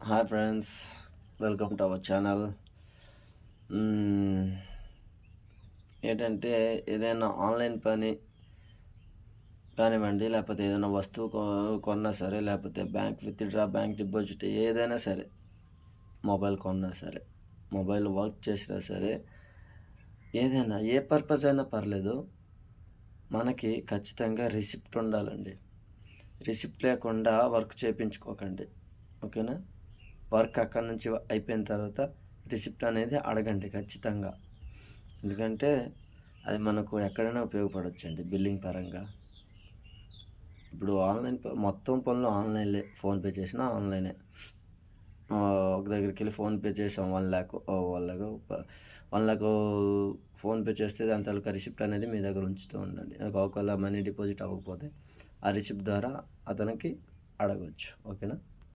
Hi friends welcome to our channel ఏంటంటే ఏదైనా online పని కానివ్వండి లేకపోతే ఏదైనా వస్తువు కొ- కొన్నా సరే లేకపోతే బ్యాంక్ విత్డ్రా బ్యాంక్ డిపాజిట్ ఏదైనా సరే మొబైల్ కొన్నా సరే మొబైల్ వర్క్ చేసినా సరే ఏదైనా ఏ పర్పస్ అయినా పర్లేదు మనకి ఖచ్చితంగా రిసిప్ట్ ఉండాలండి. రిసిప్ట్ లేకుండా వర్క్ చేయించుకోకండి ఓకేనా? వర్క్ అక్కడి నుంచి అయిపోయిన తర్వాత రిసిప్ట్ అనేది అడగండి ఖచ్చితంగా. ఎందుకంటే అది మనకు ఎక్కడైనా ఉపయోగపడవచ్చండి బిల్లింగ్ పరంగా. ఇప్పుడు ఆన్లైన్ మొత్తం పనులు ఆన్లైన్లే ఫోన్పే చేసినా ఆన్లైనే. ఒక దగ్గరికి వెళ్ళి ఫోన్పే చేసాం one lakh one lakh one lakh PhonePe చేస్తే దాని తాలూకా రిసిప్ట్ అనేది మీ దగ్గర ఉంచుతూ ఉండండి. ఒకవేళ మనీ డిపాజిట్ అవ్వకపోతే ఆ రిసిప్ట్ ద్వారా అతనికి అడగవచ్చు ఓకేనా?